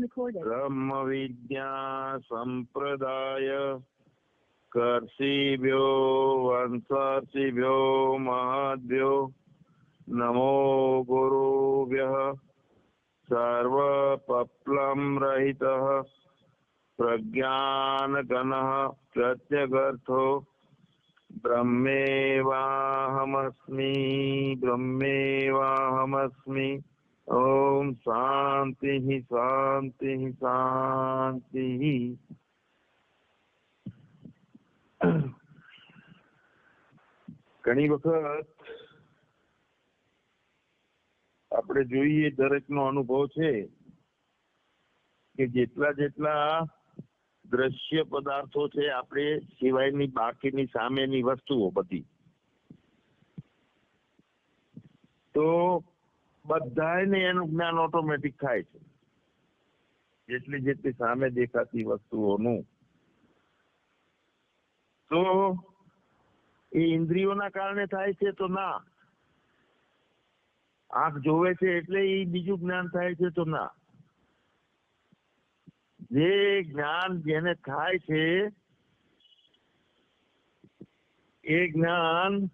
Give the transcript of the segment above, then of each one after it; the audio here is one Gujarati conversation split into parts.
recorded. બ્રહ્મ વિદ્યા સંપ્રદાય કર્ષિભ્યો વંશર્ષિભ્યો મહદ્ભ્યો નમો ગુરુભ્યઃ સર્વપપ્લમ રહિતઃ પ્રજ્ઞાનગણઃ પ્રત્યગર્થો બ્રહ્મેવાહમસ્મિ બ્રહ્મેવાહમસ્મિ ઓમ શાંતિ શાંતિ શાંતિ ઘણી વખત આપણે જોઈએ, દરેકનો અનુભવ છે કે જેટલા જેટલા દ્રશ્ય પદાર્થો છે, આપણે સિવાયની બાકીની સામેની વસ્તુઓ બધી. તો બધાને એનું જ્ઞાન ઓટોમેટિક થાય છે. જેટલી જેટલી સામે દેખાતી વસ્તુઓનું. તો એ ઇન્દ્રિયોના કારણે થાય છે તો ના. આંખ જોવે છે એટલે એ બીજું જ્ઞાન થાય છે તો ના. જે જ્ઞાન જેને થાય છે, એ જ્ઞાન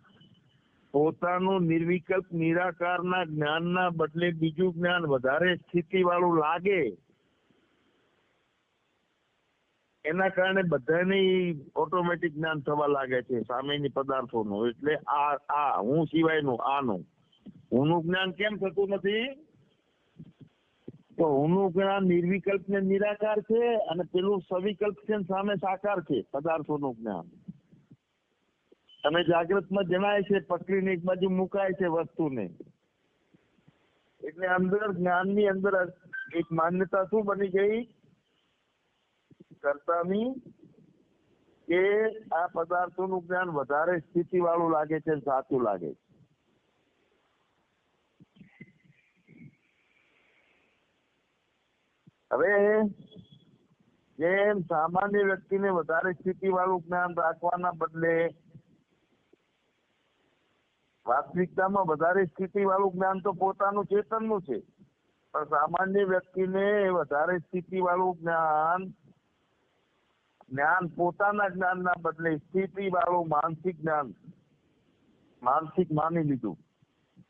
પોતાનું નિર્વિકલ્પ, નિરાકારના જ્ઞાનના બદલે બીજું જ્ઞાન વધારે સ્થિતિ વાળું લાગે, એના કારણે બધાને ઓટોમેટિક જ્ઞાન થવા લાગે છે, સામેની પદાર્થોનું. એટલે આ આ, હું સિવાયનું, આનું. હુંનું જ્ઞાન કેમ થતું નથી? તો હુંનું જ્ઞાન નિર્વિકલ્પ ને નિરાકાર છે અને પેલું સવિકલ્પ છે સામે સાકાર છે, પદાર્થોનું જ્ઞાન. અને જાગૃતમાં જણાય છે, પકડીને એક બાજુ મુકાય છે વસ્તુને. એટલે અંદર જ્ઞાનની અંદર એક માન્યતા શું બની ગઈ? કરતાની કે આ પદાર્થોનું જ્ઞાન વધારે સ્થિતિ વાળું લાગે છે, સાચું લાગે છે. હવે જેમ સામાન્ય વ્યક્તિને વધારે સ્થિતિ વાળું જ્ઞાન રાખવાના બદલે વાસ્તવિકતામાં વધારે સ્થિતિ વાળું જ્ઞાન તો પોતાનું ચેતનનું છે. પણ સામાન્ય વ્યક્તિને વધારે સ્થિતિ વાળું જ્ઞાન જ્ઞાન પોતાના જ્ઞાનના બદલે સ્થિતિ વાળું માનસિક જ્ઞાન, માનસિક માની લીધું,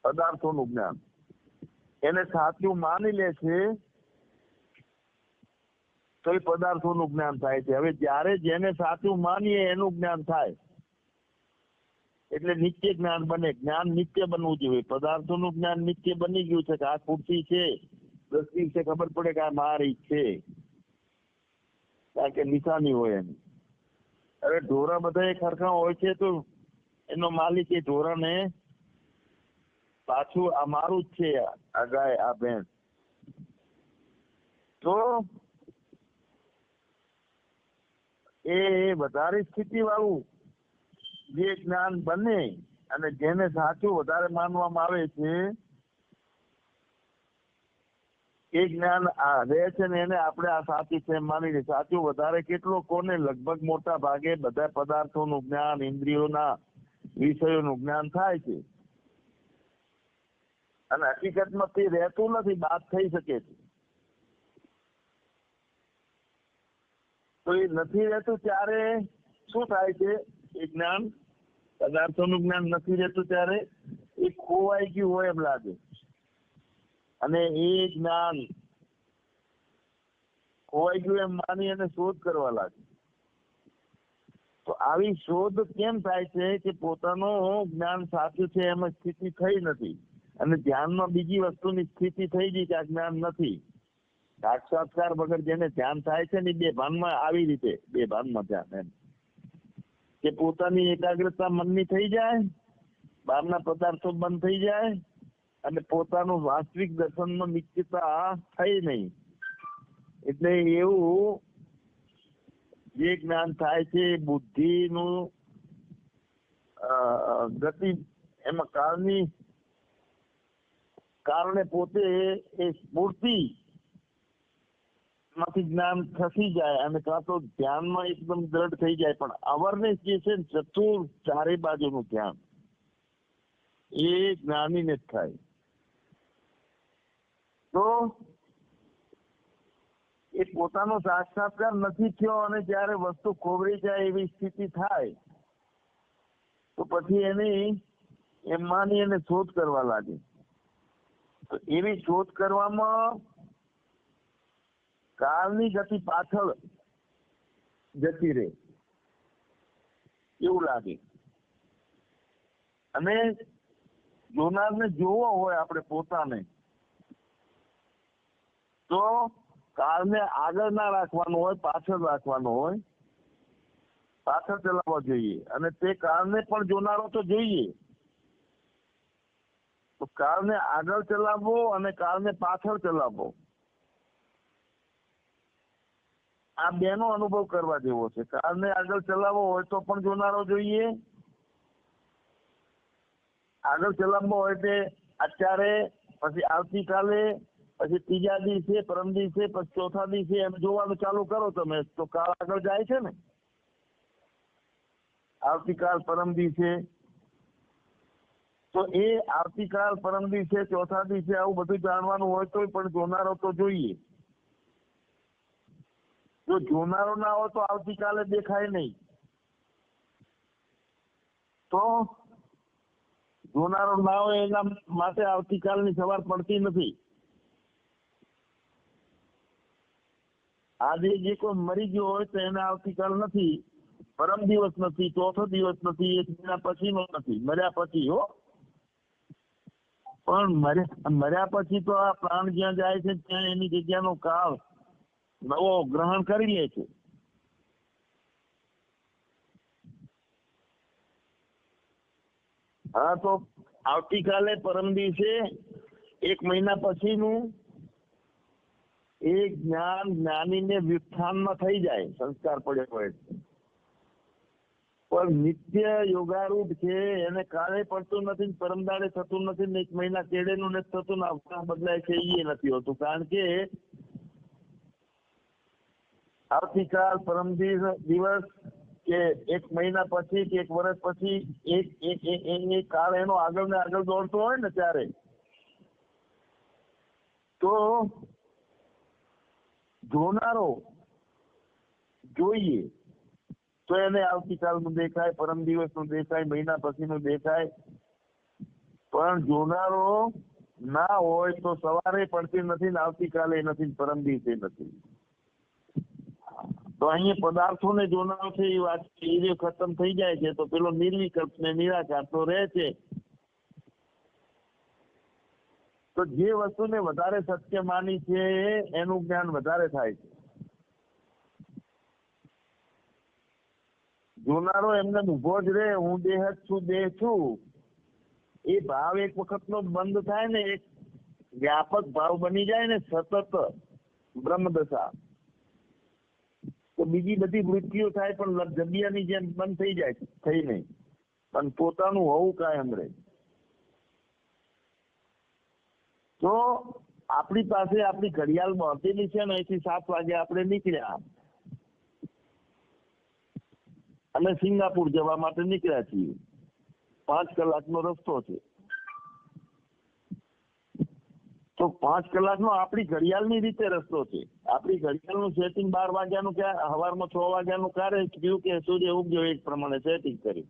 પદાર્થોનું જ્ઞાન. એને સાચું માની લે છે તો એ પદાર્થોનું જ્ઞાન થાય છે. હવે જ્યારે જેને સાચું માનીએ એનું જ્ઞાન થાય. એટલે નિત્ય જ્ઞાન બને. જ્ઞાન નિત્ય બનવું જોઈએ. પદાર્થોનું જ્ઞાન નિત્ય બની ગયું છે કે આ ખુરશી છે? દસ દિવસે ખબર પડે કે આ મારી છે. કારણ કે નિશાની હોય એની. અરે ઢોરા બધા ખરખા હોય છે તો એનો માલિક એ ઢોરાને પાછું આ મારું જ છે આ ગાય, આ ભેંસ. તો એ વધારે સ્થિતિ વાળું જે જ્ઞાન બને અને જેને સાચું વધારે માનવામાં આવે છે, એ જ્ઞાન રહે છે ને એને આપણે આ સાચી છે માની સાચું વધારે કેટલો કોને? લગભગ મોટા ભાગે બધા પદાર્થોનું જ્ઞાન, ઇન્દ્રિયોના વિષયોનું જ્ઞાન થાય છે. અને હકીકતમાં તે રહેતું નથી, બાદ થઈ શકે છે. તો એ નથી રહેતું, ત્યારે શું થાય છે? એ જ્ઞાન પદાર્થોનું જ્ઞાન નથી રહેતું ત્યારે એ ખોવાઈ ગયું હોય એમ લાગે. અને એ જ્ઞાન ખોવાઈ ગયું એમ માની અને શોધ કરવા લાગે. તો આવી શોધ કેમ થાય છે કે પોતાનું જ્ઞાન સાચું છે એમ સ્થિતિ થઈ નથી. અને ધ્યાનમાં બીજી વસ્તુની સ્થિતિ થઈ ગઈ કે આ જ્ઞાન નથી. સાક્ષાત્કાર વગર જેને ધ્યાન થાય છે ને બે ભાનમાં આવી રીતે, બે ભાનમાં ધ્યાન એમ. કે પોતાની એકાગ્રતા મનની થઈ જાય બહારના પદાર્થો બંધ થઈ જાય, અને પોતાનું વાસ્તવિક દર્શનમાં નિશ્ચિતતા થઈ નહીં. એટલે એવું જે જ્ઞાન થાય છે, એ બુદ્ધિનું ગતિ એમાં કાળની, કારણે પોતે એ સ્ફૂર્તિ માંથી જ્ઞાન ખસી જાય અને કાં તો ધ્યાનમાં એકદમ દ્રઢ થઈ જાય, પણ અવરનેસ જે છે ચતુર ચારે બાજુનું ધ્યાન. એ જ્ઞાનીને જ થાય. તો એ પોતાનો સાક્ષાત્કાર નથી થયો અને જ્યારે વસ્તુ ખોવરી જાય એવી સ્થિતિ થાય, તો પછી એની એમ માની એને શોધ કરવા લાગે. તો એવી શોધ કરવામાં કાળની ગતિ પાછળ જતી રહે. એવું લાગે. અને જોનારને જોવો હોય આપણે પોતાને, તો કાળને આગળ ના રાખવાનો હોય, પાછળ રાખવાનો હોય, પાછળ ચલાવવા જોઈએ. અને તે કાળને પણ જોનારો તો જોઈએ. તો કાળને આગળ ચલાવવો અને કાળને પાછળ ચલાવવો. આ બેનો અનુભવ કરવા જેવો છે. કાળને આગળ ચલાવવો હોય તો પણ જોનારો જોઈએ. આગળ ચલાવવો હોય તે અત્યારે, પછી આવતીકાલે, પછી ત્રીજા દિવસે, પરમ દિવસે, પછી ચોથા દિવસે એમ જોવાનું ચાલુ કરો તમે. તો કાળ આગળ જાય છે ને? આવતીકાલ પરમ દિવસે. તો એ આવતીકાલ પરમ દિવસે, ચોથા દિવસે આવું બધું જાણવાનું હોય તો પણ જોનારો તો જોઈએ. જો જોનારો ના હોય તો આવતીકાલે દેખાય નહીં. તો જોનારો ના હોય એના માટે આવતીકાલની સવાર પડતી નથી. આજે જે કોઈ મરી ગયો હોય તો એને આવતીકાલ નથી. પરમ દિવસ નથી, ચોથો દિવસ નથી એક મહિના પછીનો નથી. મર્યા પછી, હો. પણ મર્યા મર્યા પછી તો આ પ્રાણ જ્યાં જાય છે ત્યાં એની જગ્યાનો કાળ નવો ગ્રહણ કરી લે છે. હા, તો આવતીકાલે પરમ દિવસે એક મહિના પછીનું એ જ્ઞાન જ્ઞાનીને વ્યુત્થાનમાં થઈ જાય, સંસ્કાર પડ્યો હોય પણ નિત્ય યોગારૂઢ છે, એને કાલે પડતું નથી ને પરમદાડે થતું નથી ને એક મહિના કેડેનું નથી થતું ને બદલાય છે એ નથી હોતું. કારણ કે આવતીકાલ પરમ દિવસ દિવસ કે એક મહિના પછી કે એક વર્ષ પછી એક કાળ એનો આગળ ને આગળ દોડતો હોય ને ત્યારે, તો જોનારો જોઈએ તો એને આવતીકાલનું દેખાય, પરમ દિવસનું દેખાય, મહિના પછીનું દેખાય. પણ જોનારો ના હોય તો સવારે પડતી નથી ને આવતીકાલે નથી ને પરમ દિવસે નથી. તો અહીંયા પદાર્થોને જોનારો છે એ વાત એ જે ખતમ થઈ જાય છે, તો પેલો નિર્વિકલ્પ ને નિરાકાર તો રહે છે. તો જે વસ્તુને વધારે સત્ય માની છે, એનું જ્ઞાન વધારે થાય છે. જોનારો એમને ઊભો જ રહે, હું દેહ જ છું, દેહ છું. એ ભાવ એક વખતનો બંધ થાય ને, એક વ્યાપક ભાવ બની જાય ને, સતત બ્રહ્મદશા. તો બીજી બધી મૃત્યુ થાય પણ જગ્યાની જેમ બંધ થઈ જાય, થઈ નહીં. પણ પોતાનું હોવું કાયમ રહે તો આપણી પાસે આપણી ઘડિયાળ હતેલી છે ને અહીંથી સાત વાગે આપણે નીકળ્યા. અને સિંગાપુર જવા માટે નીકળ્યા છીએ. પાંચ કલાકનો રસ્તો છે. તો પાંચ કલાકનો આપણી ઘડિયાળની રીતે રસ્તો છે. આપણી ઘડિયાળનું સેટિંગ બાર વાગ્યાનું કે સવારમાં છ વાગ્યાનું ક્યારે થયું કે સૂર્ય ઉગ્યો એ પ્રમાણે સેટિંગ કર્યું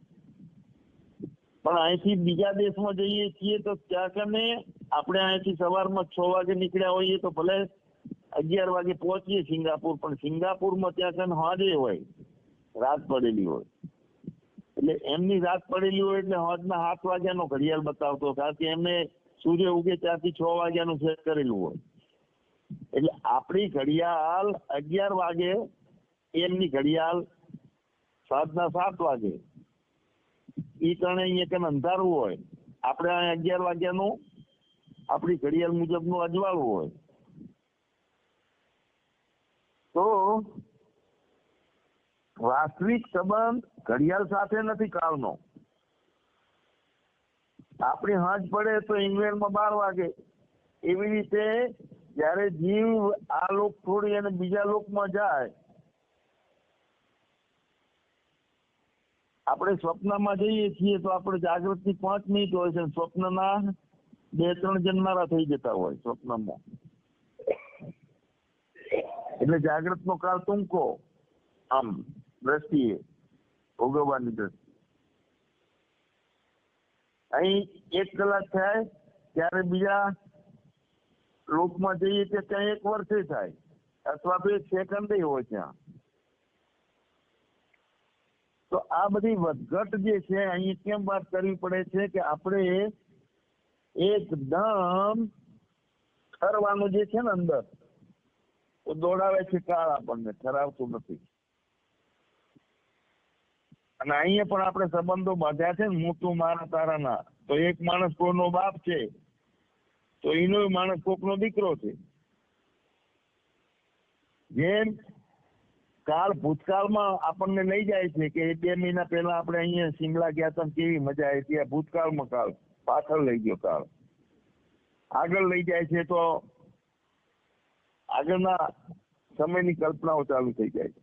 પણ અહીંથી બીજા દેશમાં જઈએ છીએ તો ત્યાં કને, આપણે અહીંથી સવારમાં છ વાગે નીકળ્યા હોઈએ તો ભલે અગિયાર વાગે પહોંચીએ સિંગાપુર, પણ સિંગાપુરમાં ત્યાં કને હાજે હોય, રાત પડેલી હોય. એટલે એમની રાત પડેલી હોય એટલે હોજના સાત વાગ્યાનો ઘડિયાળ બતાવતો કારણ કે એમને સૂર્ય ઉગે ત્યાંથી છ વાગ્યાનું સેટ કરેલું હોય. એટલે આપણી ઘડિયાળ અગિયાર વાગે, એમની ઘડિયાળ સાંજના સાત વાગે. એ કારણે અહીંયા કને અંધારું હોય? આપણે અગિયાર વાગ્યાનું આપણી ઘડિયાળ મુજબનું અજવાળું હોય. તો વાસ્તવિક સંબંધ ઘડિયાળ સાથે નથી કાળનો. આપણી હાંજ પડે તો ઇંગ્લેન્ડમાં બાર વાગે. એવી રીતે જ્યારે જીવ આ લોક છોડી અને બીજા લોકમાં જાય, આપણે સ્વપ્નમાં જઈએ છીએ તો આપણે જાગૃતિ પાંચ મિનિટ હોય છે સ્વપ્નના બે ત્રણ જન્મારા થઈ જતા હોય સ્વપ્નમાં. એટલે જાગૃત નો કાળ ટૂંકો, આમ, દ્રષ્ટિએ, ભોગવવાની દ્રષ્ટિ અહીં એક કલાક થાય, ત્યારે બીજા લોકમાં જઈએ કે ત્યાં એક વર્ષે થાય, અથવા તો એક સેકન્ડે હોય ત્યાં. તો આ બધી વધઘટ જે છે અહીં કેમ વાત કરવી પડે છે કે આપણે એકદમ ઠરવાનું જે છે ને અંદર દોડાવે છે કાળ આપણને, ઠરાવતું નથી. અને અહીંયા પણ આપણે સંબંધો બાંધ્યા છે ને તું, મારા, તારાના. તો એક માણસ કોઈનો બાપ છે તો એનો માણસ કોકનો દીકરો છે. જેમ કાળ ભૂતકાળમાં આપણને લઈ જાય છે કે બે મહિના પહેલા આપણે અહીંયા શિમલા ગયા હતા કેવી મજા આવી હતી ભૂતકાળમાં કાળ પાછળ લઈ ગયો કાળ. આગળ લઈ જાય છે તો આગળના સમયની કલ્પનાઓ ચાલુ થઈ જાય છે.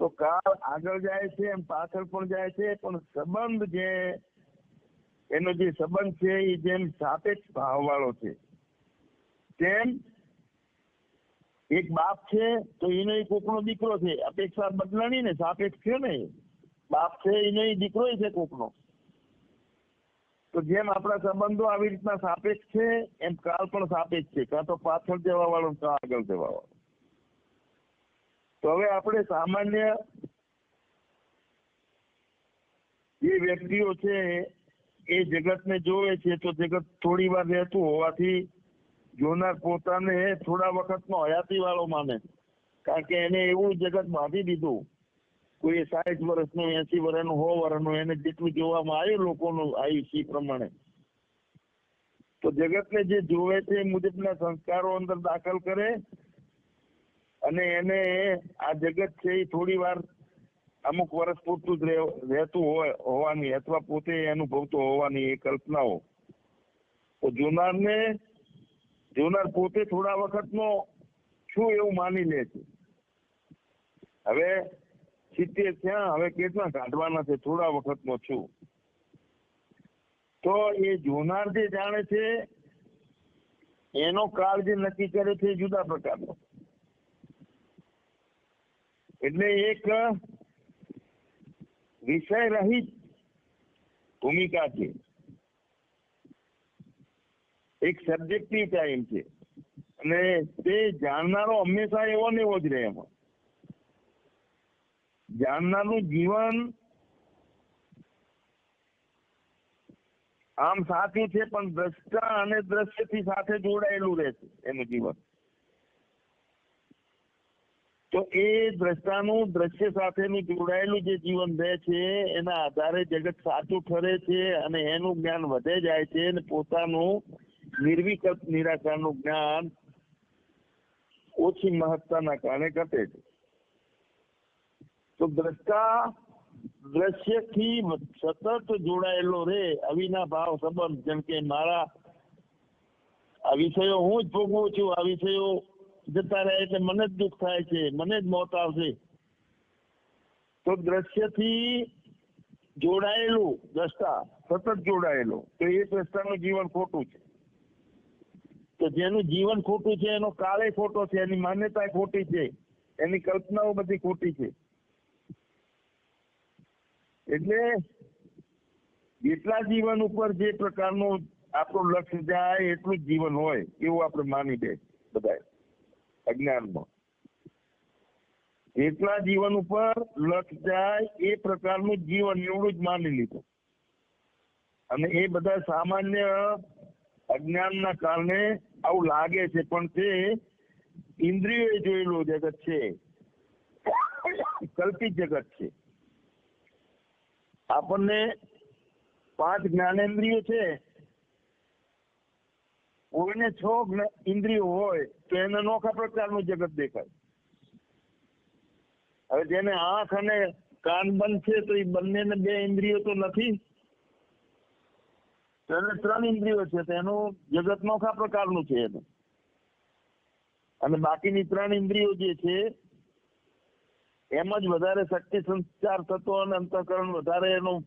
તો કાળ આગળ જાય છે એમ પાછળ પણ જાય છે, પણ સંબંધ જે એનો જે સંબંધ છે એ જેમ સાપેક્ષ ભાવ વાળો છે. તેમ એક બાપ છે તો એનો કોકનો દીકરો છે. અપેક્ષા બદલાણી ને સાપેક્ષ છે ને બાપ છે એનો દીકરો છે કોકનો. તો જેમ આપણા સંબંધો આવી રીતના સાપેક્ષ છે, એમ કાળ પણ સાપેક્ષ છે. કાં તો પાછળ જવા વાળો કાં આગળ જવા વાળો તો હવે આપણે સામાન્ય જે વ્યક્તિઓ છે એ જગતને જોવે છે તો જગત થોડી વાર રહેતું હોવાથી જોનાર પોતાને થોડા વખતનો હયાતી વાળો માને. કારણ કે એને એવું જગત બાંધી દીધું, કોઈ સાઠ વર્ષનું, એસી વર્ષનું, સો વર્ષનું, એને જેટલું જોવામાં આવ્યું લોકોનું આયુષ્ય પ્રમાણે. તો જગતને જે જોવે છે એ મુજબના સંસ્કારો અંદર દાખલ કરે અને એને આ જગત છે એ થોડી વાર અમુક વર્ષ પૂરતું જ રહે- રહેતું હોય, હોવાની અથવા પોતે અનુભવતો હોવાની એ કલ્પનાઓ. તો જોનારને, જોનાર પોતે થોડા વખતનો છું એવું માની લે છે? હવે સિત્તેર થયા, હવે કેટલા કાઢવાના છે? થોડા વખતનો છું. તો એ જોનાર જે જાણે છે, એનો કાળ જે નક્કી કરે છે જુદા પ્રકારનો. એટલે એક વિષય રહિત ભૂમિકા છે. એક સબ્જેક્ટિવ ટાઈમ છે. અને તે જાણનારો હંમેશા એવો ને એવો જ રહે એમાં. જાણનારનું જીવન આમ સાચું છે, પણ દ્રષ્ટા અને દ્રશ્યથી સાથે જોડાયેલું રહે છે એનું જીવન. તો એ દ્રષ્ટાનું દ્રશ્ય સાથેનું જોડાયેલું જે જીવન રહે છે, એના આધારે જગત સાચું ઠરે છે અને એનું જ્ઞાન વધે જાય છે અને પોતાનું નિર્વિકલ્પ નિરાકારનું જ્ઞાન ઓછી મહત્તાના કારણે ઘટે છે. તો દ્રષ્ટા દ્રશ્યથી સતત જોડાયેલો રે અવિનાભાવ સંબંધ, જેમ કે મારા આ વિષયો હું જ ભોગવું છું, આ વિષયો જતા રહે એટલે મને જ દુઃખ થાય છે, મને જ મોત આવશે. તો દ્રશ્યથી જોડાયેલું દ્રષ્ટા, સતત જોડાયેલો, તો એ દ્રષ્ટાનું જીવન ખોટું છે. તો જેનું જીવન ખોટું છે, એનો કાળે ખોટો છે, એની માન્યતા ખોટી છે, એની કલ્પનાઓ બધી ખોટી છે. એટલે જેટલા જીવન ઉપર જે પ્રકારનું આપણું લક્ષ્ય જાય, એટલું જ જીવન હોય, એવું આપણે માની દે બધાએ અજ્ઞાનમાં. એટલા જીવન ઉપર લક્ષ જાય એ પ્રકારનું જીવન એવડું જ માની લીધું. અને એ બધા સામાન્ય અજ્ઞાનના કારણે આવું લાગે છે, પણ તે ઇન્દ્રિયોએ જોયેલું જગત છે. કલ્પિત જગત છે. આપણને પાંચ જ્ઞાનેન્દ્રિયો છે. કોઈને છ ઇન્દ્રિયો હોય તો એને નોખા પ્રકારનું જગત દેખાય. હવે જેને આંખ અને કાન બંધ છે તો એ બંનેને બે ઇન્દ્રિયો તો નથી? એને ત્રણ ઇન્દ્રિયો છે, તો એનું જગત નોખા પ્રકારનું છે એનું? અને બાકીની ત્રણ ઇન્દ્રિયો જે છે, એમ જ વધારે શક્તિ સંચાર થતો અને અંતઃકરણ વધારે એનું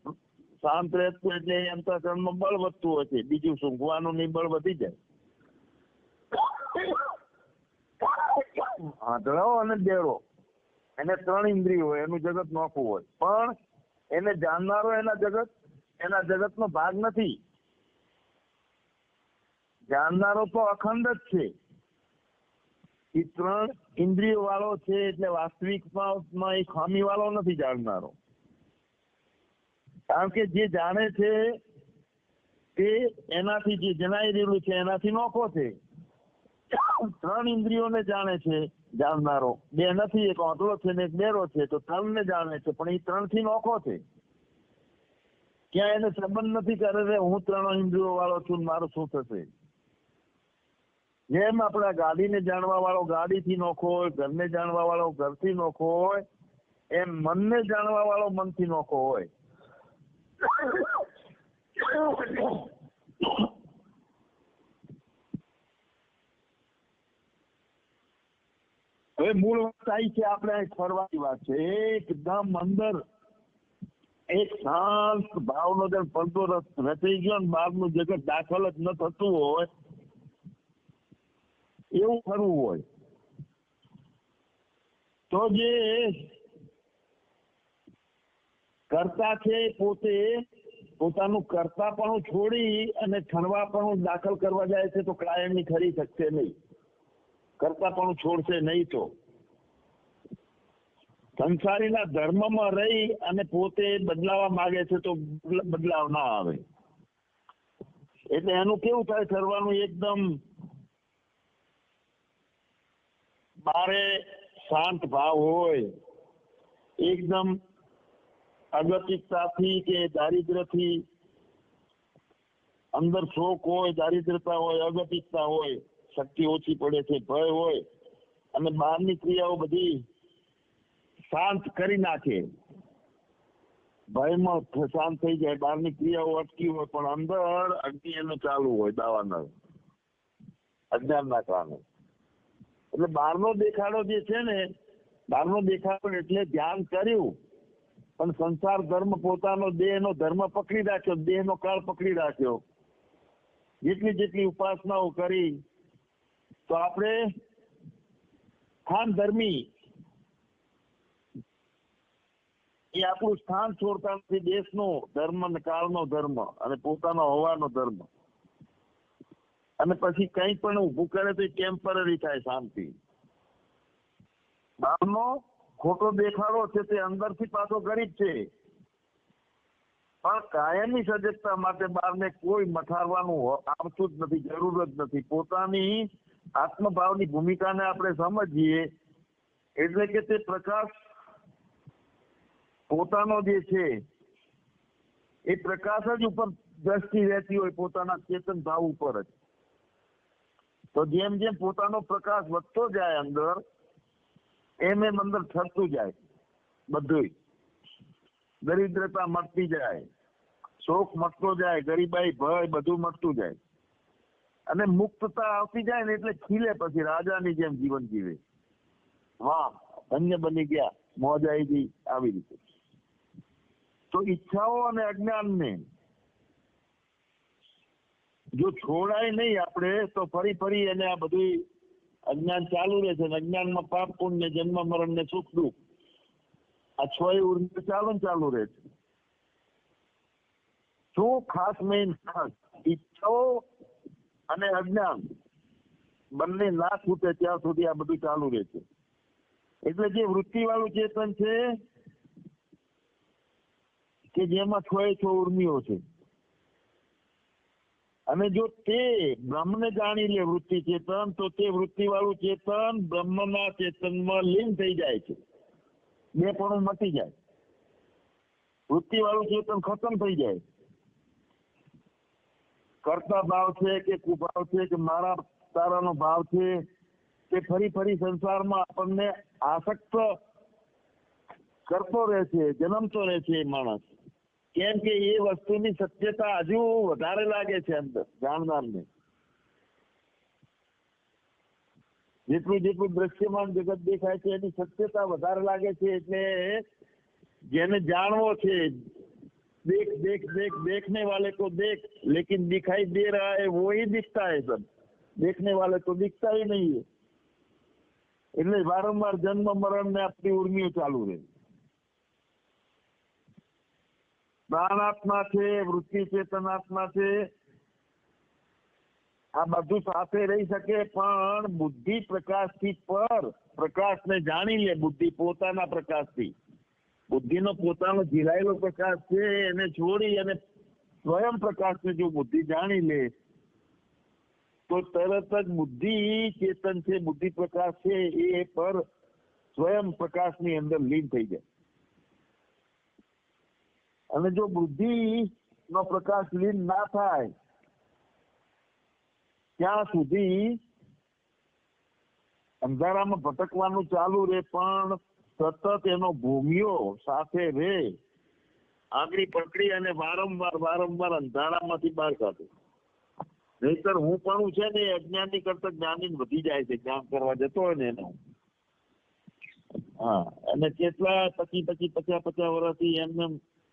શાંત રહેતું એટલે એ અંતઃકરણમાં બળ વધતું હોય છે. બીજું સૂંઘવાનું નહીં બળ વધી જાય. આંધળો અને દેડો એને ત્રણ ઇન્દ્રિયો એનું જગત નોખું હોય. પણ એને જાણનારો એના જગત, એના જગતનો ભાગ નથી. જાણનારો તો અખંડ જ છે. એ ત્રણ ઇન્દ્રિયો વાળો છે એટલે વાસ્તવિકમાં એ ખામી વાળો નથી જાણનારો. કારણ કે જે જાણે છે તે એનાથી જે જણાઈ રહેલું છે એનાથી નોખો છે. ત્રણ ઇન્દ્રિયોને જાણે છે જાણનારો. બે નથી, એક આંધળો છે ને એક બેરો છે, તો ત્રણ ને જાણે છે, પણ એ ત્રણથી નોખો છે. ક્યાં એને સંબંધ નથી કરે છે, હું ત્રણ ઇન્દ્રિયો વાળો છું મારું શું થશે? જેમ આપણા ગાડીને જાણવા વાળો ગાડીથી નોખો હોય, ઘરને જાણવા વાળો ઘરથી નોખો હોય, એમ મનને જાણવા વાળો મનથી નોખો હોય. હવે મૂળ વાત આવી છે આપણે ફરવાની વાત છે. એકદમ અંદર એક શાંત ભાવનો પડદો રચ- રચાઈ ગયો ને બહારનું જગત દાખલ જ ન થતું હોય, એવું ફરવું હોય. તો જે કરતા છે પોતે પોતાનું કરતાપણું છોડી અને ઠણવાપણું દાખલ કરવા જાય છે તો કાયમની ખરી શકશે નહીં. કરતાપણું છોડશે નહીં તો. સંસારીના ધર્મમાં રહી અને પોતે બદલાવા માંગે છે તો બદલાવ ના આવે. એટલે એનું કેવું થાય કરવાનું એકદમ બારે શાંત ભાવ હોય. એકદમ અગતિકતાથી કે દારિદ્રથી અંદર શોક હોય, દારિદ્રતા હોય, અગતિકતા હોય. શક્તિ ઓછી પડે છે, ભય હોય, અને બહારની ક્રિયાઓ બધી શાંત કરી નાખે. ભયમાં શાંત થઈ જાય, બહારની ક્રિયાઓ અટકી હોય, પણ અંદર અગ્નિ એનું ચાલુ હોય, દાવાનળ. અજ્ઞાનના કારણે એટલે બહારનો દેખાડો જે છે ને, બહારનો દેખાડો એટલે ધ્યાન કર્યું, પણ સંસાર ધર્મ પોતાનો દેહનો ધર્મ પકડી રાખ્યો, દેહનો કાળ પકડી રાખ્યો. જેટલી જેટલી ઉપાસનાઓ કરી તો આપણે સ્થાન ધર્મી એ આપણું સ્થાન છોડતા નથી દેશનો ધર્મ અને કાળનો ધર્મ અને પોતાનો હોવાનો ધર્મ. અને પછી કઈ પણ ઊભું કરે તો ટેમ્પરરી થાય શાંતિ. બહારનો ખોટો દેખાડો છે તે અંદરથી પાછો ગરીબ છે. પણ કાયમની સજગતા માટે બહારને કોઈ મઠારવાનું આવતું જ નથી, જરૂર જ નથી. પોતાની આત્મભાવની ભૂમિકાને આપણે સમજીએ, એટલે કે તે પ્રકાશ પોતાનો જે છે, એ પ્રકાશ જ ઉપર દ્રષ્ટિ રહેતી હોય પોતાના ચેતન ભાવ ઉપર જ. તો જેમ જેમ પોતાનો પ્રકાશ વધતો જાય અંદર, એમ એમ અંદર ઠરતું જાય બધું દરિદ્રતા મટતી જાય, શોક મટતો જાય, ગરીબાઈ ભય બધું મટતું જાય. અને મુક્તતા આવતી જાય ને એટલે ખીલે પછી રાજાની જેમ જીવન જીવે. વાહ, ધન્ય બની ગયા. મોજ આવી ગઈ આવી રીતે. તો ઈચ્છાઓ અને અજ્ઞાનને જો છોડાય નહીં આપણે, તો ફરી ફરી એને આ બધું અજ્ઞાન ચાલુ રહે છે અજ્ઞાનમાં પાપ, પુણ્ય, જન્મ, મરણ ને સુખ, દુઃખ, આ છ ઉર્મી ચાલુ ચાલુ રહે છે. શું ખાસ મેઇન ખાસ ઈચ્છાઓ અને અજ્ઞાન. બંને ના છૂટે ત્યાં સુધી આ બધું ચાલુ રહે છે. એટલે જે વૃત્તિ વાળું ચેતન છે, કે જેમાં છ એ છ ઉર્મિઓ છે. અને જો તે બ્રહ્મને જાણી લે વૃત્તિ ચેતન, તો તે વૃત્તિ વાળું ચેતન બ્રહ્મના ચેતનમાં લીન થઈ જાય છે. બે પણ મટી જાય. વૃત્તિ વાળું ચેતન ખતમ થઈ જાય. કરતા ભાવ છે કે કુભાવ છે કે મારા તારાનો ભાવ છે તે ફરી ફરી સંસારમાં આપણને આસક્ત કરતો રહે છે, જન્મતો રહે છે એ માણસ. કેમ કે એ વસ્તુની સત્યતા હજુ વધારે લાગે છે અંદર, જાણનારને. જેટલું જેટલું દ્રશ્યમાન જગત દેખાય છે એની સત્યતા વધારે લાગે છે એટલે જેને જાણવો છે देख देख देख देखने वाले को देख लेकिन दिखाई दे रहा है वो ही दिखता है सब देखने वाले को दिखता ही नहीं है એટલે વારંવાર જન્મ મરણ ને આપણી ઉર્મિઓ ચાલુ રહે પ્રાણાત્મા છે વૃત્તિ ચેતનાત્મા છે આ બધું સાથે રહી શકે પણ બુદ્ધિ પ્રકાશથી પર પ્રકાશને જાણી લે બુદ્ધિ પોતાના પ્રકાશથી બુદ્ધિનો પોતાનો જીલાયેલો પ્રકાશ છે, એને છોડી અને સ્વયં પ્રકાશને જો બુદ્ધિ જાણી લે, તો તરત જ બુદ્ધિ ચેતન છે, બુદ્ધિ પ્રકાશ છે, એ પર સ્વયં પ્રકાશની અંદર લીન થઈ જાય. અને જો બુદ્ધિ નો પ્રકાશ લીન ના થાય, ત્યાં સુધી અંધારામાં ભટકવાનું ચાલુ રહે, પણ સતત એનો ભૂમિયો સાથે રહે આંગળી પકડી અને વારંવાર વારંવાર અંધારામાંથી બહાર કાઢે. નહીતર હું પણ છે ને અજ્ઞાની કરતા જ્ઞાની વધી જાય છે, જ્ઞાન કરવા જતો હોય ને એનો હા. અને કેટલા પછી પછી પચાસ પચાસ વર્ષથી એમને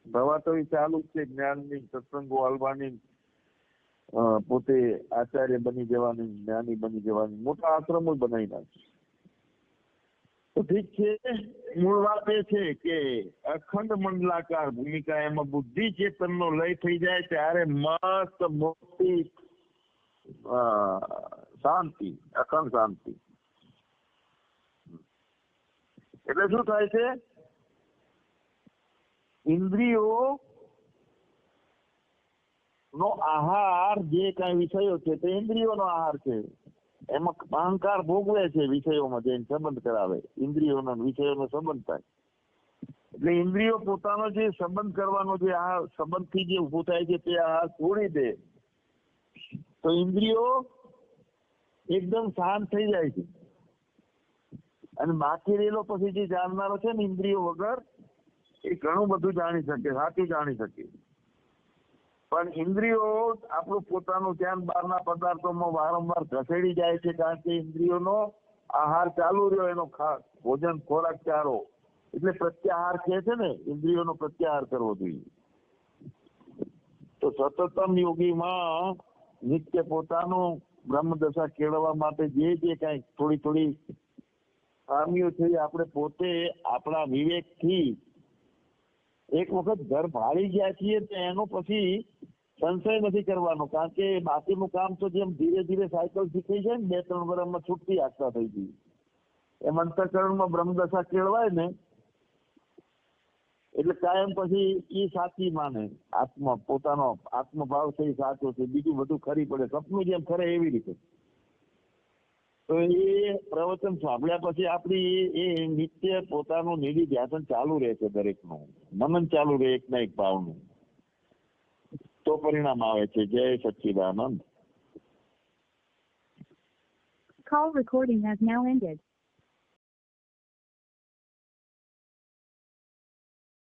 ભવાતવી ચાલુ છે, જ્ઞાનની, સત્સંગો હાલવાની પોતે આચાર્ય બની જવાની, જ્ઞાની બની જવાની, મોટા આશ્રમો બનાવી નાખે. તો ઠીક છે, મૂળ વાત એ છે કે અખંડ મંડલાકાર ભૂમિકા એમાં બુદ્ધિ ચેતનનો લય થઈ જાય ત્યારે મસ્ત મોટી શાંતિ, અખંડ શાંતિ. એટલે શું થાય છે? ઇન્દ્રિયો નો આહાર જે કઈ વિષયો છે તે ઇન્દ્રિયોનો આહાર છે. એમાં અહંકાર ભોગવે છે વિષયોમાં જઈને સંબંધ કરાવે. ઇન્દ્રિયોનો વિષયોનો સંબંધ થાય. એટલે ઇન્દ્રિયો પોતાનો જે સંબંધ કરવાનો જે આ સંબંધથી જે ઉભું થાય છે તે આ છોડી દે. તો ઇન્દ્રિયો એકદમ શાંત થઈ જાય છે. અને બાકી રહેલો પછી જે જાણનારો છે ને ઇન્દ્રિયો વગર, એ ઘણું બધું જાણી શકે, સાચું જાણી શકે. પણ ઇન્દ્રિયો આપણું પોતાનું ધ્યાન બહારના પદાર્થોમાં વારંવાર ઘસેડી જાય છે, કારણ કે ઇન્દ્રિયોનો આહાર ચાલુ રહ્યો, એનો ભોજન ખોરાક ચારો. એટલે પ્રત્યાહાર કહે છે ને, ઇન્દ્રિયોનો પ્રત્યાહાર કરવો જોઈએ. તો સતતમ યોગીમાં નિત્ય પોતાનું બ્રહ્મદશા કેળવવા માટે જે જે કઈ થોડી થોડી ખામીઓ છે આપણે પોતે આપણા વિવેકથી એક વખત ઘર ભાળી ગયા છીએ, તો એનો પછી સંશય નથી કરવાનો, કારણ કે બાકીનું કામ તો જેમ ધીરે ધીરે સાયકલ શીખાઈ જાય ને, બે ત્રણ વર્ષમાં છૂટતી આગતા થઈ ગઈ. એમ અંતઃકરણમાં બ્રહ્મદશા કેળવાય ને, એટલે કાયમ પછી એ સાચી માને, આત્મા, પોતાનો આત્મભાવ છે એ સાચો છે, બીજું બધું ખરી પડે સપનું જેમ ખરે એવી રીતે. તો એ પ્રવચન સાંભળ્યા પછી આપણી એ નિત્ય પોતાનું નિધિ ધ્યાન ચાલુ રહે છે દરેકનું. મનન ચાલુ રહે એક ના એક ભાવનું. તો પરિણામ આવે છે જય સચ્ચિદાનંદ Call recording has now ended.